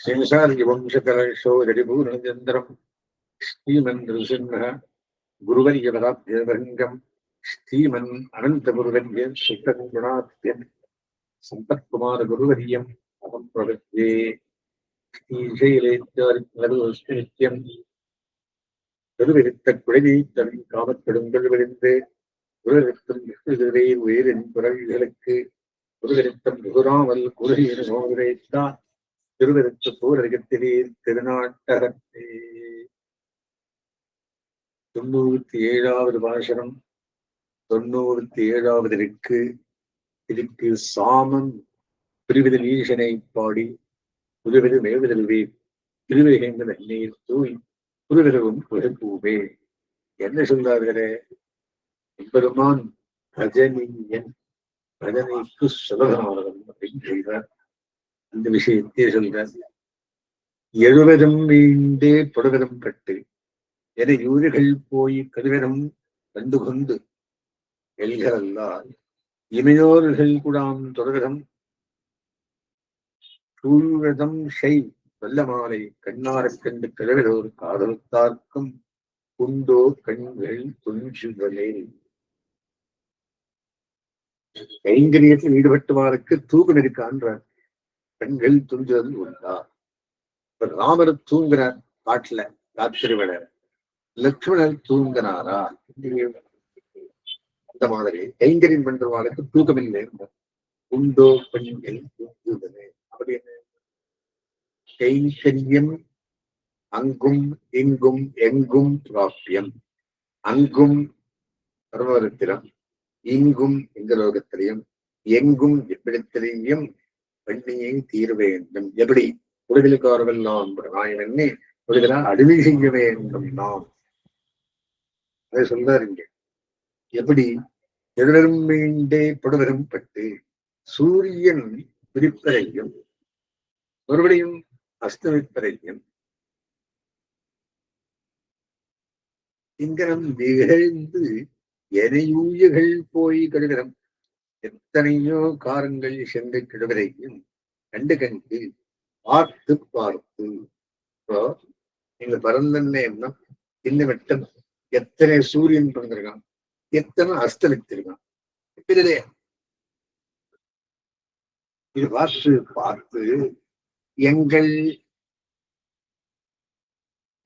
श्रीसार्यवंशकलशोदरिभूनचन्द्रम् श्रीमन् नृसिंह गुरुवर्यपदाब्जभङ्गम् श्रीमन् अनन्तगुरुवर्य सुखगुणात्यम् सन्तत्कुमारगुरुवर्यम् अहं प्रवद्ये ஸ்ரீசைலேத்தாரித்து நித்தியம் திருவிரித்த குழவி தன் காமக்கடுங்கள் விழுந்து குருவிருத்தம் விஷ்ணுதிரை உயிரின் குரல்களுக்கு குருவிருத்தம் குருராமல் குருகின் உரைத்தான் திருவெருத்த போரகத்திலே திருநாட்டகத்தே. தொண்ணூத்தி ஏழாவது பாசனம் தொண்ணூத்தி ஏழாவது இருக்கு இதுக்கு சாமன் பிரிவிதல் ஈசனை பாடி புதுவிது மேவுதல்வே திருவேகங்கள் நீர் தூய் புதுவிரவும் புகழ்பூவே. என்ன சொல்றார்களே? எம்பெருமான் ரஜனியன் ரஜனிக்கு சுலபமானவன் அப்படின்னு சொல்றார் அந்த விஷயத்தையே சொல்றார். எழுவதும் வீண்டே புடவரும் கட்டு என யூரிகள் போய் கருவரம் கண்டு கொண்டு எல்கிறல்லால் இமையோர்கள் கூடாம் தொடரம் சூழதம் ஷை வல்லமாலை கண்ணாரக் கண்டு கிழவிலோர் காதலுத்தார்க்கும் உண்டோ கண்கள் துஞ்சுகளே கைங்கரியத்தில் ஈடுபட்டுவாருக்கு தூக்கம் இருக்கான்றார் பெண்கள் துஞ்சுதல் உண்டா? இப்ப ராமர் தூங்குறார் காட்டுல ராத்திரி வேலை லட்சுமணர் தூங்கினாரா அந்த மாதிரி கைங்கரியம் பண்றவாளுக்கு தூக்கம் இல்லை உண்டோ பெண்கள் தூங்குதலே அப்படி என்ன? கைங்கரியம் அங்கும் இங்கும் எங்கும் பிராப்தியம். அங்கும் சர்வரத்திலும் இங்கும் எங்க லோகத்திலையும் எங்கும் எப்படித்திலையும் பெண்ணையை தீர வேண்டும். எப்படி? உலகிலுக்காரவெல்லாம் நாயனே உலகில அடிமை செய்ய வேண்டும் நாம். அதை சொல்றாருங்க எப்படி? எழுவரும் மீண்டே புடவரும் பட்டு சூரியன் பிரிப்பதையும் மறுபடியும் அஸ்தமிப்பதையும் இங்கனம் நிகழ்ந்து எனையூயகள் போய் கடுகரம் எத்தனையோ காரங்கள் சென்று கிடுவதையும் கண்டு கண்டு பார்த்து பார்த்து இப்போ நீங்க பரந்தன்னா எண்ணம் இந்த வட்டம் எத்தனை சூரியன் பிறந்திருக்கான் எத்தனை அஸ்தமித்திருக்கான் இல்லையா இது பார்த்து பார்த்து எங்கள்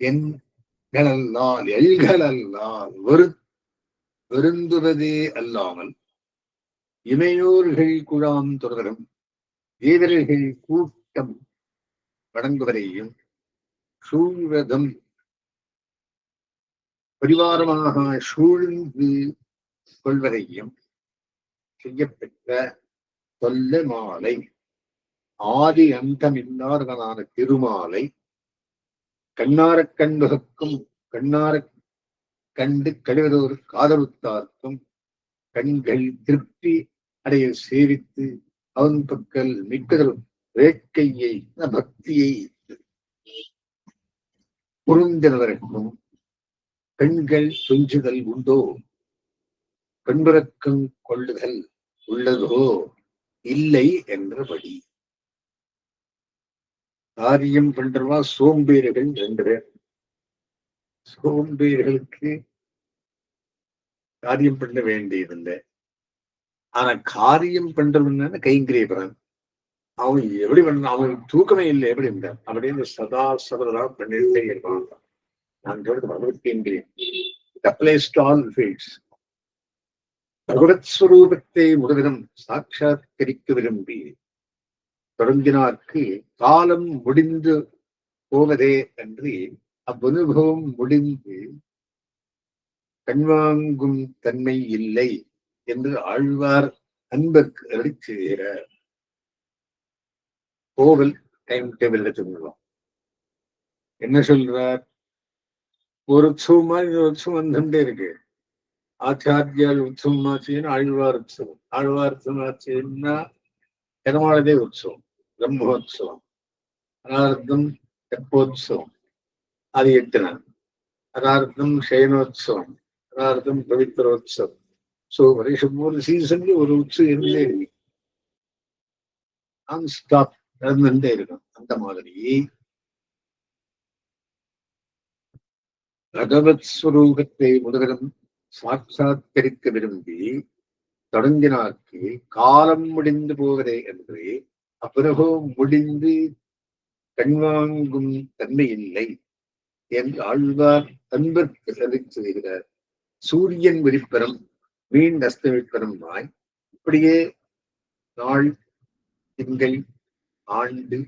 எண்களல்லால் எல்களல்லால் வெறு வெருந்துவதே அல்லாமல் இமையோர்கள் குழாம் தொடரும் வீரர்கள் கூட்டம் வணங்குவதையும் சூழ்வதும் பரிவாரமாக சூழ்ந்து கொள்வதையும் செய்யப்பெற்ற சொல்ல மாலை ஆதி அந்தமில்லாதவனான திருமாலை கண்ணாரக் கண்பகக்கும் கண்ணாரக் கண்டு கழுவதோர் காதலுத்தார்க்கும் கண்கள் திருப்தி அடைய சேவித்து அவன் பக்கல் மிக்கதரும் வேட்கையை பக்தியை புரிந்தவருக்கும் பெண்கள் துஞ்சுதல் உண்டோ? பெண்பிறக்கம் கொள்ளுதல் உள்ளதோ? இல்லை என்றபடி. காரியம் பண்றவா சோம்பேறுகள் என்ற சோம்பேறுகளுக்கு காரியம் பண்ண வேண்டியதில்லை. ஆனா காரியம் பண்றவன் பண்றவன்னு கைங்கிரியவன்? அவன் எப்படி பண்ண அவனுக்கு தூக்கமே இல்லை. எப்படி இருந்தான்? அப்படின்னு சதா சபதா பண்ணிட்டே இருப்பான். நான் சொல்றது பகவத்கேந்திரியம் அப்ளைஸ் பகவத் ஸ்வரூபத்தை முழுவதும் சாட்சாத்கரிக்க விரும்பி தொடங்கினார்க்கு காலம் முடிந்து போவதே அன்றி அவ்வனுபவம் முடிந்து கண்வாங்கும் தன்மை இல்லை. என்று ஆழ்வார் அன்பருக்கு அருளி செய்கிறார் கோவில் டைம் டேபிள் சொல்லுவோம். என்ன சொல்றார்? ஒரு உற்சவமா இந்த உற்சவம் வந்துட்டே இருக்கு. ஆச்சாரியால் உற்சவம் ஆச்சுன்னா ஆழ்வார் உற்சவம். ஆழ்வார் உற்சவம் ஆச்சுன்னா பெருமாளதே உற்சவம் பிரம்மோத்சவம் அனார்த்தம் தெப்போத்சவம் அது எட்டு நாள் அனார்த்தம் சயனோத்சவம் அனார்த்தம் பவித்ரோத்சவம் ஸோ வருஷம் ஒரு சீசன்ல ஒரு உச்சு இருந்தே நான் ஸ்டாப் நடந்துட்டே இருக்கும் அந்த மாதிரி. பகவத் ஸ்வரூபத்தை முதலிடம் சாட்சாத்தரிக்க விரும்பி தொடங்கினார்க்கு காலம் முடிந்து போவதே என்று அப்பிறகோ முடிந்து கண்வாங்கும் தன்மை இல்லை என்று ஆழ்வார் அன்பர்க்கு சதி செய்கிறார். சூரியன் விரிப்பரம் மீன் நாய் இப்படியே நாள் திங்கள் ஆண்டு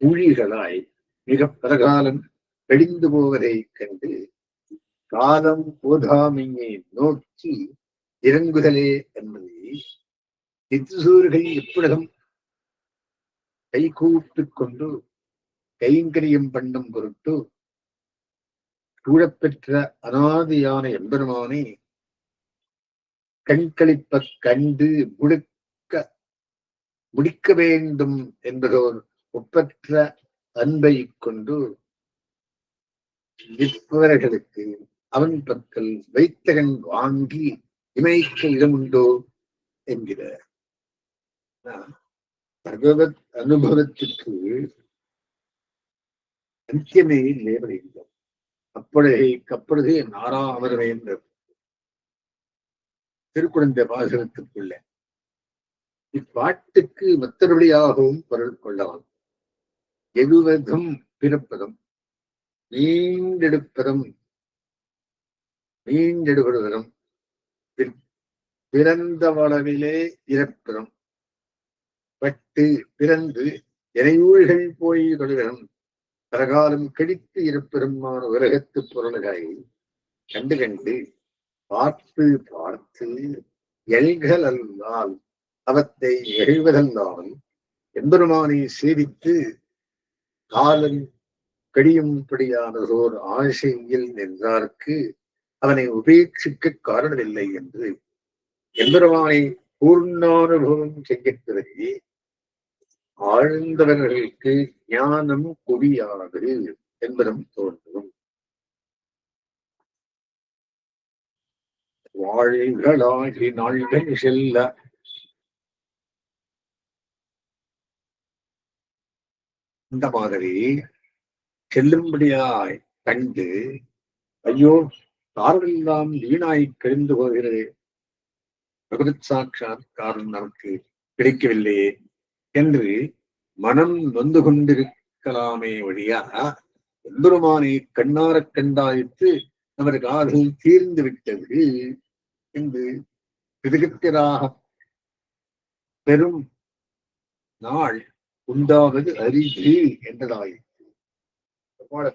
ஊழிகளாய் மிக பிரகாலம் கழிந்து போவதை கண்டு காலம் போதாமையை நோக்கி இறங்குதலே என்பதை தித்துசூர்கள் கை கூப்பிட்டு கொண்டு கைங்கரியம் பண்ணும் பொருட்டு சூழப்பெற்ற அனாதியான எம்பெருமானை கண்களிப்ப கண்டு முடுக்க முடிக்க வேண்டும் என்பதோர் ஒப்பற்ற அன்பை கொண்டு நிற்பவர்களுக்கு அவன் பக்கல் வைத்தகன் வாங்கி இமைக்க இடமுண்டோ என்கிற பகவத் அனுபவத்துக்கு அந்தியமே இல்லை அப்பொழுதே அப்பொழுதே நாரா அமர்வை என்ற திருக்குழந்தை பாசனத்துக்குள்ள இப்பாட்டுக்கு மற்றபடியாகவும் பொருள் கொள்ளலாம். எதுவதும் பிறப்பதும் நீண்டெடுப்பதும் நீண்டெடுபடுவதும் பிறந்த வளவிலே இறப்பதும் பட்டு பிறந்து இறையூழ்கள் போய் தொழுகிறோம் பிரகாலம் கடித்து இருப்பெருமான உலகத்து பொருள்களை கண்டு கண்டு பார்த்து பார்த்து எல்கள் அல்லால் அவத்தை எழுவதல்லாமல் எம்பெருமானை சேவித்து காலம் கடியும்படியானதோர் ஆசையில் நின்றார்க்கு அவனை உபேட்சிக்க காரணமில்லை என்று எம்பெருமானை பூர்ணானுபவம் செய்ய பிறகு ஆழ்ந்தவர்களுக்கு ஞானம் குவியானது என்பதும் தோன்றும். வாழ்களாகி நாள்கள் செல்ல. இந்த மாதிரி செல்லும்படியாய் கண்டு ஐயோ காரெல்லாம் வீணாய் கழிந்து போகிறது. பகவத் சாட்சாத்காரம் நமக்கு கிடைக்கவில்லையே என்று மனம் நொந்து கொண்டிருக்கலாமே வழியா எம்பெருமானை கண்ணாரக் கண்டாய்த்து நமது காதல் தீர்ந்து விட்டது. என்று திடுக்கிட்டராக பெரும் நாள் உண்டாவது அரிது என்றதாயிற்று.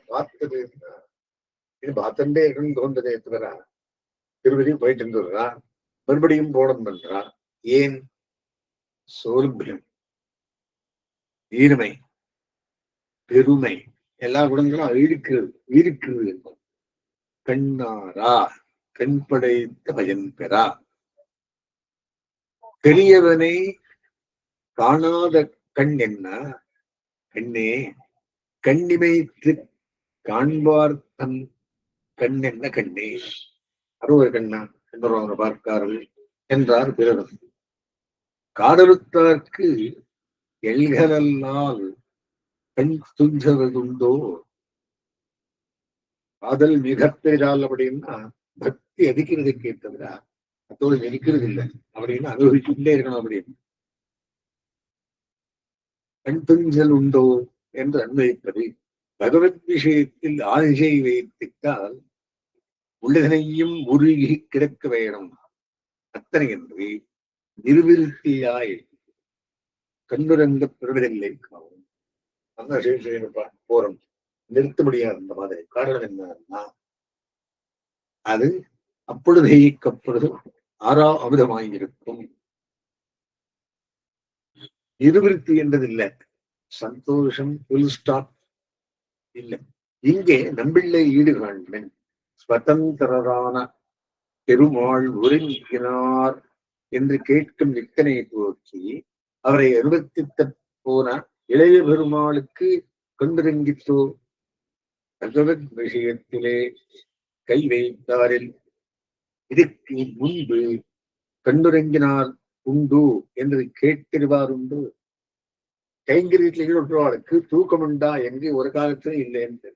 பார்த்தது இது பார்த்தண்டே இருக்கணும் தோன்றதே தவிர திருவதியும் போயிட்டு இருந்துடுறா மறுபடியும் போடம் பண்றா ஏன் சோர்பியம் ஈர்மை பெருமை எல்லா குணங்களும் இருக்கிறது இருக்கிறது என்பது. கண்ணாரா கண் பயன் பெறா பெரியவனை காணாத கண் என்ன? கண்ணே கண்ணிமைத்து காண்பார் தன் கண் என்ன கண்ணே? அறுவர் கண்ணா என்பவங்க பார்க்கார்கள் என்றார் பிறரும். காடலுத்தார்க்கு எல்கலல்லால் கண் துஞ்சவதுண்டோ? காதல் மிக பெரிதால் அப்படின்னா பக்தி அதிக்கிறதுக்கே தவிர அத்தோடு நிற்கிறது இல்லை அப்படின்னு அனுபவிச்சுட்டே இருக்கணும் அப்படின்னு கண் துஞ்சல் உண்டோ என்று அன்வயிப்பது பகவத் விஷயத்தில் ஆதிசை வைத்திட்டால் உள்ளதனையும் உருகி கிடக்க வேணும். அத்தனை என்று நிருவிருத்தியாய் கண்ணுரங்க பெறுவதில்லை. காவும் அந்த போறோம். நிறுத்த முடியாது. அந்த மாதிரி காரணம் என்னன்னா அது அப்பொழுதே கப்பொழுது ஆறா அமிதமாயிருக்கும். நிருவிருத்தி என்றது இல்லை சந்தோஷம் புல் ஸ்டாப் இல்லை. இங்கே நம்பிள்ளை ஈடுகாண்மன் ஸ்வதந்திரரான பெருமாள் ஒருங்கினார் என்று கேட்கும் நித்தனை போக்கி அவரை அனுபவித்த போன இளைய பெருமாளுக்கு கொண்டிருங்கித்தோ பகவத் விஷயத்திலே கை வைத்தாரில் இதுக்கு முன்பு கண்டுறங்கினார் உண்டு என்று கேட்டிருவார் உண்டு கைங்கரியத்தில் ஈடுபடுறவர்களுக்கு தூக்கம் உண்டா என்று ஒரு காலத்திலும் இல்லை என்று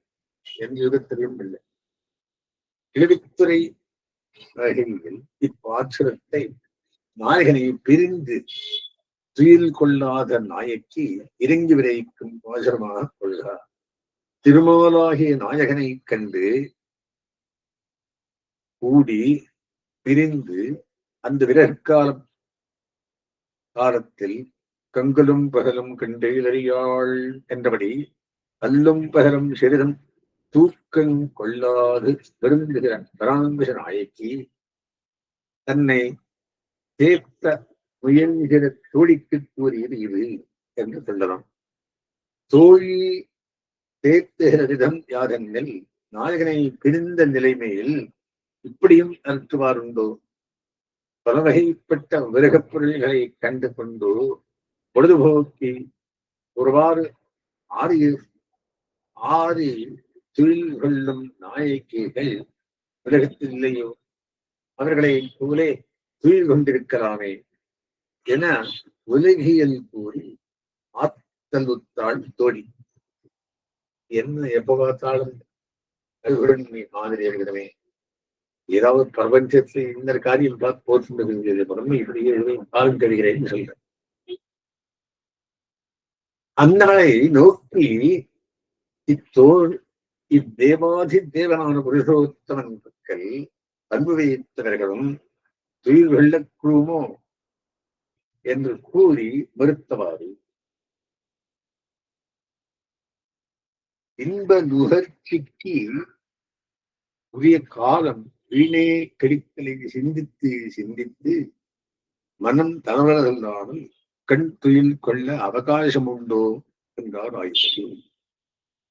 எந்த யுகத்திலும் இல்லை. இழுவித்துறை வகையில் நாயகனை பிரிந்து துயில் கொள்ளாத நாயக்கி இறங்கி விரைக்கும் பாசுரமாக கொள்கிறார். திருமாலாகிய நாயகனை கண்டு கூடி பிரிந்து அந்த விரற்காலம் காலத்தில் கங்கலும் பகலும் கண்டேலறியாள் என்றபடி கல்லும் பகலும் சிறிதும் தூக்கம் கொள்ளாது பெருந்துகிற பராமரிச நாயக்கி தன்னை தேத்த முயல்கிற தோழிக்கு கூறியது இது என்று சொல்லலாம். தோழி தேர்த்துகிற விதம் யாதெனில் நாயகனை பிரிந்த நிலைமையில் இப்படியும் அறுத்துவாருண்டோ பல வகைப்பட்ட விரகப் பொருள்களை கண்டு கொண்டு பொழுதுபோக்கி ஒருவாறு ஆறு ஆறு தொழில் கொள்ளும் நாயக்கிகள் உலகத்தில் இல்லையோ? அவர்களை போலே தொழில் கொண்டிருக்கலாமே என உலகியல் கூறி ஆத்தலுத்தாள் தோழி. என்ன எப்ப பார்த்தாலும் அதுடன் நீ மாதிரி ஏதாவது பிரபஞ்சத்தில் இந்த காரியம் பார்த்து போற்றுகிறது இப்படி இப்படியே காலம் தருகிறேன்னு சொல்றேன் அந்நாளை நோக்கி இத்தோல் இத்தேவாதி தேவனான புருஷோத்தமன் மக்கள் அன்பு வைத்தவர்களும் துயில் வெள்ளக்குழுமோ என்று கூறி மறுத்தவாறு இன்ப நுகர்ச்சிக்கு உரிய காலம் வீணே கடித்தலை சிந்தித்து சிந்தித்து மனம் தளவலாமல் கண் துயில் கொள்ள அவகாசம் உண்டோ என்றார் ஆயிற்று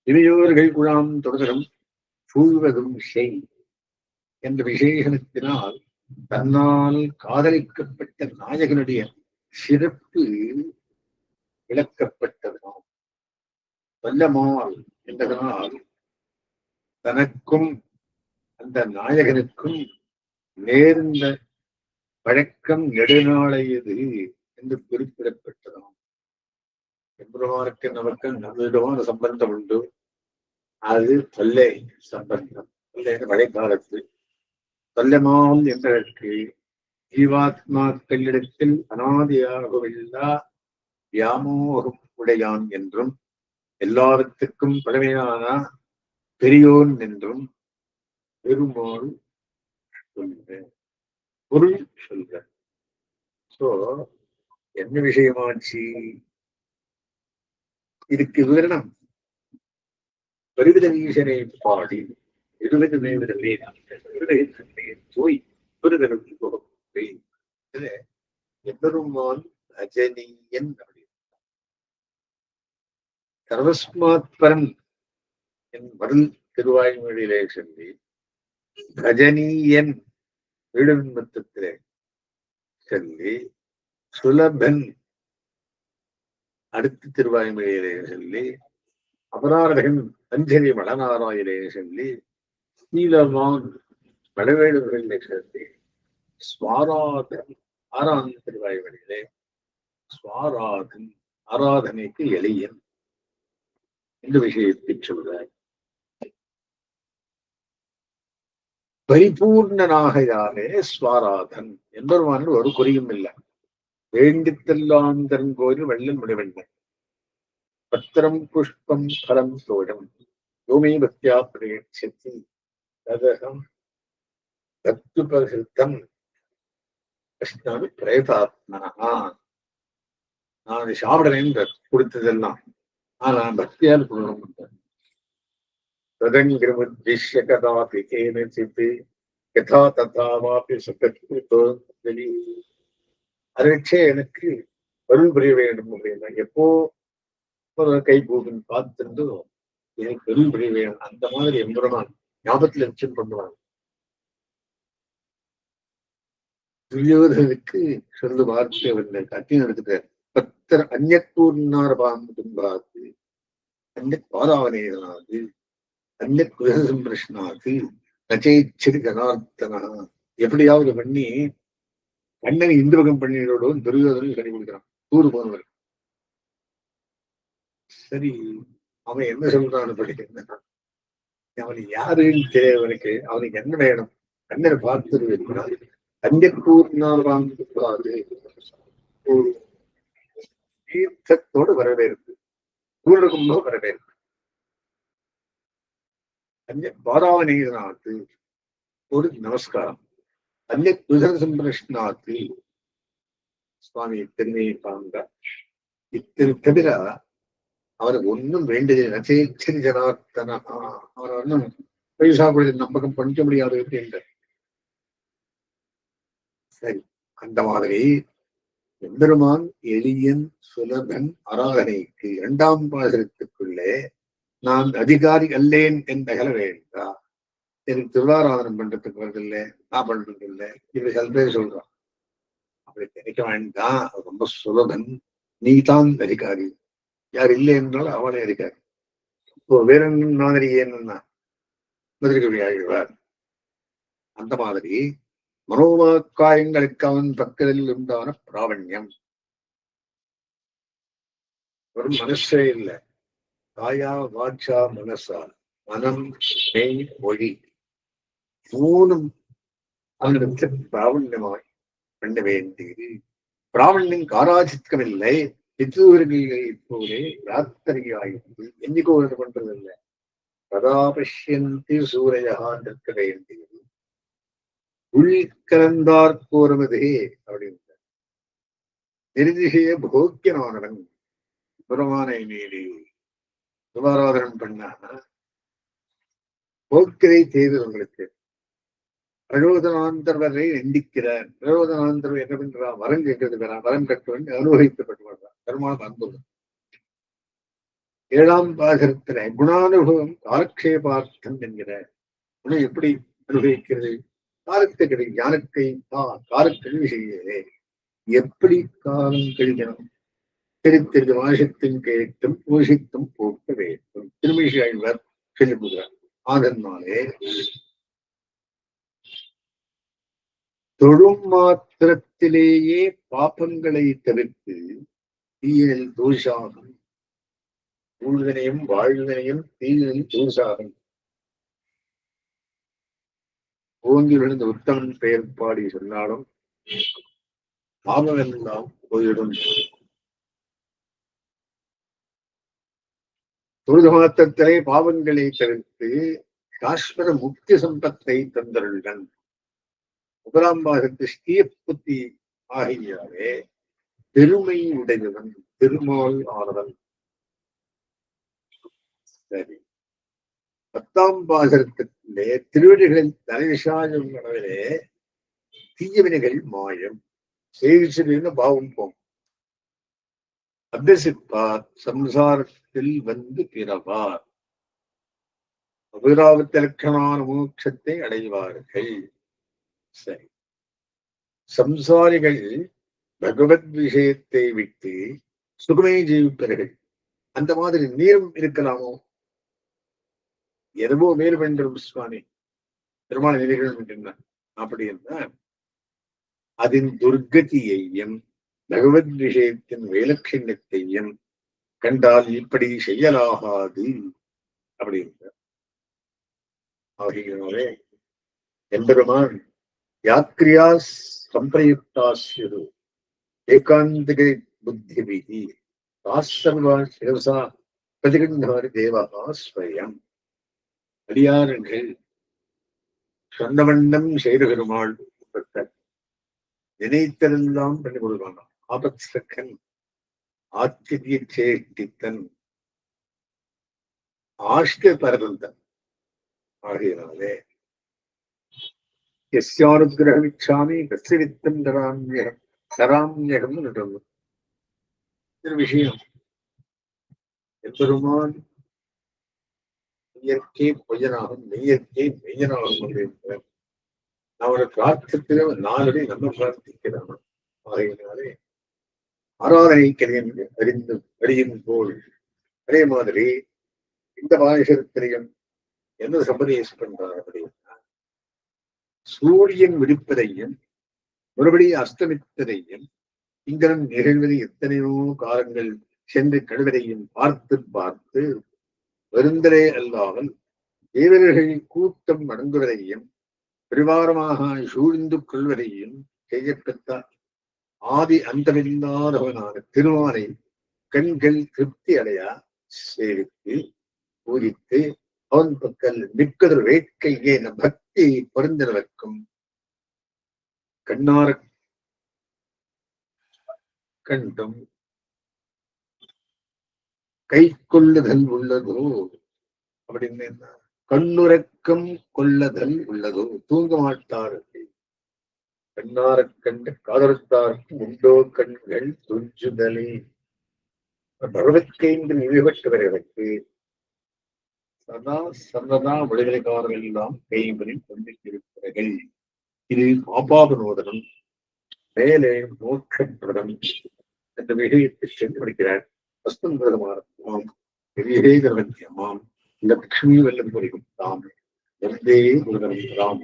இவையோர்கள் குழாம் தொடரும் சூழ்வதும் செய் என்ற விசேஷனத்தினால் தன்னால் காதலிக்கப்பட்ட நாயகனுடைய சிறப்பு விளக்கப்பட்டதாம் வல்லமால் என்றதனால் தனக்கும் அந்த நாயகனுக்கும் நேர்ந்த பழக்கம் நெடுநாளையது என்று குறிப்பிடப்பட்டதாம். எம்பெருமானுக்கு நமக்கு நல்லவிதமான சம்பந்தம் உண்டு. அது தொல்லை சம்பந்தம். தொல்லை மழைக்காலத்து தொல்லமாம் என்பதற்கு ஜீவாத்மாக்களிடத்தில் அனாதியாகவில்லா வியாமோகம் உடையான் என்றும் எல்லாவற்றுக்கும் பழமையான பெரியோன் என்றும் பெருமாள் சொல்ற பொருள் சொல்ற. சோ என்ன விஷயமாச்சு? இதுக்கு விவரணம். பரிவித ஈசனை பாடி இருவது மேவிடமே போய் பெருதலுக்கு கொடுப்பேன் எம்பெருமான் அஜனீயன் அப்படி. சர்வஸ்மாத் பரம் என் மருள் திருவாய்மொழியிலே சொல்லி கஜனீயன் வீடுமத்தத்திலே சொல்லி சுலபன் அடுத்த திருவாய்மொழியிலே சொல்லி அபராதகன் அஞ்சலி வளநாராயிலே சொல்லி நீலமான் வடவேடுகளிலே சொல்லி ஸ்வாராதன் ஆறாம் திருவாய்மொழியிலே ஸ்வாராதன் ஆராதனைக்கு எளியன். இந்த விஷயத்தை சொல்றார். பரிபூர்ணனாகையாலே ஸ்வாராதன் என்பருமான ஒரு குறியும் இல்லை. வேண்டித்தெல்லாம் கோயில் வெள்ளம் முடிவெண்ணன் பத்திரம் புஷ்பம் பலம் சோழம் யோமே பக்தியா பிரேட்சதி ததகம் தத்துபகிருத்தம் கிருஷ்ணாவி பிரேதாத்மனா நான் சாப்பிடறேன் கொடுத்ததெல்லாம். ஆனா பக்தியால் கொடுக்கணும் तदङ्गिमुद्दिश्य कदापि केनचित् यथा तथा वापि சுகத்குதோ அதற்கே எனக்கு அருள் புரிய வேண்டும் அப்படின்னா எப்போ ஒரு கை போகும் பார்த்துட்டு எனக்கு அருள் புரிய வேண்டும் அந்த மாதிரி எம்பெருமான் ஞாபகத்துல வச்சு பண்ணுவாங்க துரியோதனுக்கு சொல்லு வார்த்தை வந்து கத்தியம் எடுத்துட்டார் பத்தர் அந்நூர்னார் பாம்பும் பார்த்து அந்நத் பாதாவனேதனாது அந்நத் குலசம் பிரஷ்னாது நச்சைச்சரி கனார்த்தனா எப்படியாவது பண்ணி கண்ணனை இந்துபகம் பக்கம் பண்ணிடோடு துரியோதனுக்கு கொடுக்கிறான். தூர் போனவர். சரி அவன் என்ன சொல்றான்னு படிக்கிறான் அவன் யாருன்னு தெரியவனுக்கு அவனுக்கு என்ன வேணும்? கண்ணனை பார்த்துருக்கிறான் கன்னியக்கூர்னால் தீர்த்தத்தோடு வரவேற்பு. பூர்ணகும்ப வரவேற்பு. கன்னிய ஒரு நமஸ்காரம் கன்னிய புதன் சம்பிரஷ்னாத்து சுவாமி திருமையை பாங்க இத்திரு தவிர அவர் ஒன்றும் வேண்டியது நச்சேச்சரி ஜனார்த்தனா அவனை ஒன்றும் பைசா நம்பகம் பண்ணிக்க முடியாது அப்படின்ற சரி அந்த மாதிரி எம்பெருமான் எளியன் சுலபன் அராதனைக்கு இரண்டாம் பாசனத்துக்குள்ளே நான் அதிகாரி அல்லேன் என்பகல வேண்டா எனக்கு திருவாராதனம் பண்றதுக்கு வருதில்லை நான் பண்றது இல்லை இப்படி பேர் சொல்றான் அப்படி நினைக்க வேண்டாம் ரொம்ப சுலபன் நீ தான் அதிகாரி. யார் இல்லை என்றால் அவளே அதிகாரி. இப்போ வேற மாதிரி என்னன்னா மதுரை ஆழ்வார் அந்த மாதிரி மனோவாக்காயங்களுக்கு அவன் பக்கத்தில் உண்டான பிராவண்யம். ஒரு மனசே இல்லை. காயா வாச்சா மனசா மனம் மெய் மொழி மூணும் அவனிடத்தில் பிராவண்யமாய் பண்ண வேண்டியது. பிராவண்யம் காராச்சித்கமில்லை பித்தூர்களை போலே ராத்திரியாயிருந்து என்னைக்கோ இது பண்றதில்லை கதா பஷ்யந்தி நிற்க வேண்டியது. உள்கலந்தார் கோருவதே அப்படின்னு நிர்திசய போக்கியனானவன். புறமானை மீறி சுபாராதனம் பண்ணா போக்கிரை செய்தவங்களுக்கு பிரயோதனாந்தர்வரை எண்டிக்கிறார் பிரயோதனாந்தர் என்ன பண்றான் வரம் கேட்கறது வரம் கட்டவன் அனுபவிக்கப்பட்டு வர்றான் பெருமாள் அன்புகள் ஏழாம் பாகரத்துல குணானுபவம் காலக்ஷேபார்த்தம் என்கிற குணம் எப்படி அனுபவிக்கிறது? காலத்தை கிடை ஞானத்தை தான் காலக்கழிவு செய்யவே எப்படி காலம் கழிக்கணும் திருத்திரு வாசித்தும் கேட்டும் பூசித்தும் போக்க வேண்டும். திருமிஷி ஆழ்வார் திரும்புகிறார் அதனாலே தொழும் மாத்திரத்திலேயே பாப்பங்களை தவிர்த்து தீயல் தூஷாகும் ஊழ்தனையும் வாழ்தனையும் தீயல் தூசாகும். ஓங்கிலிருந்து உத்தமன் பெயர் பாடி சொன்னாலும் பாபமெல்லாம் போயிடும். தொழுது மாத்திரத்திலே பாவங்களை தவிர்த்து காஷ்மர முக்தி சம்பத்தை தந்தருடன் முதலாம்பாகத்து ஸ்ரீய ஆகியாவே பெருமை உடையவன் பெருமாள் ஆனவன். சரி. பத்தாம் பாகத்திலே திருவடிகளில் தலைவிசாயம் அளவிலே தீயவினைகள் மாயம். செய்து பாவம் போம் அபியசிப்பார் சம்சாரத்தில் வந்து பிறவார். அபிராவத்த லட்சணான மோட்சத்தை அடைவார்கள். சரி. சம்சாரிகள் பகவத் விஷயத்தை விட்டு சுகமே ஜீவிப்பார்கள். அந்த மாதிரி நீரும் இருக்கலாமோ? எதுவோ மேல் வேண்டும் சுவாமி பெருமான நிலைகள் அப்படி என்றால் அதன் துர்கதியையும் பகவத் விஷயத்தின் வேலட்சண்யத்தையும் கண்டால் இப்படி செய்யலாகாது அப்படின்ற ஆகியனாலே எம்பெருமான் யாத்ரியா சம்பிரயுக்தாசியது ஏகாந்திக புத்திபிகி தாசர்வா சிவசா பிரதிகண்டாரி தேவகா ஸ்வயம். அடியார்கள் சொந்தவண்ணம் செய்து பெருமாள் நினைத்தெல்லாம் பண்ணி கொடுப்பாங்க ஆபத் ஆச்சரிய சேட்டித்தன். ஆஷ்ட பரதந்தன். ஆகையினாலே எஸ்யானுகிரகம் இச்சாமி கஸ்ய வித்தம் தராமியகம் தராமியகம் நடந்தது ஒரு விஷயம். எம்பெருமான் மெய்யற்கே பொய்யனாகும் மெய்யற்கே மெய்யனாகும் அப்படின்ற அவனை பிரார்த்தத்திலே நாளடி நம்ம பிரார்த்திக்கிறான். ஆகையினாலே ஆராதனை அறிந்து அறியும் போல் அதே மாதிரி இந்த பாயசத்திலையும் என்ன சம்பதேசம் பண்றார்? அப்படின்னா சூரியன் விடுப்பதையும் மறுபடியும் அஸ்தமித்ததையும் இங்கனம் நிகழ்வது எத்தனையோ காலங்கள் சென்று கழுவதையும் பார்த்து பார்த்து வருந்தரே அல்லாமல் தேவர்கள் கூட்டம் அடங்குவதையும் பரிவாரமாக சூழ்ந்து கொள்வதையும் செய்யப்பெற்ற ஆதி அந்தமில்லாதவனான திருமானை கண்கள் திருப்தி அடைய சேவித்து பூஜித்து அவன் பக்கல் மிக்கதொரு வேட்கையே என பக்தி பொருந்தினவர்க்கும். கண்ணார கண்டும் கை கொள்ளுதல் உள்ளதோ? அப்படின்னு கண்ணுறக்கம் கொள்ளுதல் உள்ளதோ? தூங்க மாட்டார்கள் கண்ணாரக் கண்டு காதலத்தார்க்கு உண்டோ கண்கள் துஞ்சுதலே. அறுபத்தைந்து நிலைப்பட்டவர்களுக்கு சதா சர்வதா விடுதலைக்காரர்கள் எல்லாம் கைவரில் கொண்டிருக்கிறார்கள். இது பாபாபனோதனம் மேலே மோட்சப்பிரதம் என்ற விஷயத்தை சென்று படிக்கிறார் வஸ்துங்கிரதமாம் பெரிய அம்மாம் லக்ஷ்மி வெல்லம் குறிக்கும் தாம். எந்தே முருகன் ராம்.